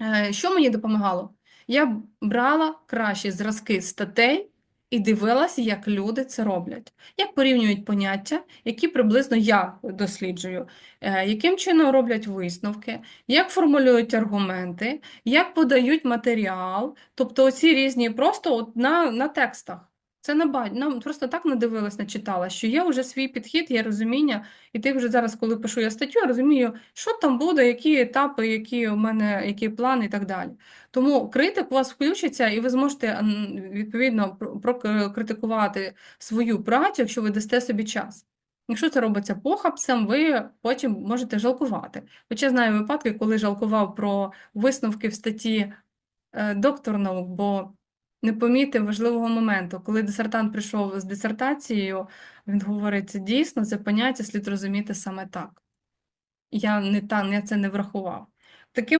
Е, Що мені допомагало? Я брала кращі зразки статей і дивилася, як люди це роблять, як порівнюють поняття, які приблизно я досліджую, е, яким чином роблять висновки, як формулюють аргументи, як подають матеріал, тобто оці різні просто от на, на текстах. Це на нам просто так надивилась, начитала, що є вже свій підхід, є розуміння, і ти вже зараз, коли пишу я статтю, я розумію, що там буде, які етапи, які у мене, які плани і так далі. Тому критик у вас включиться, і ви зможете відповідно прокритикувати свою працю, якщо ви дасте собі час. Якщо це робиться похабцем, ви потім можете жалкувати. Хоча знаю випадки, коли жалкував про висновки в статті е, доктор наук, бо не помітив важливого моменту. Коли дисертант прийшов з дисертацією, він говорить, це дійсно, це поняття слід розуміти саме так. Я не та, я це не врахував. Таким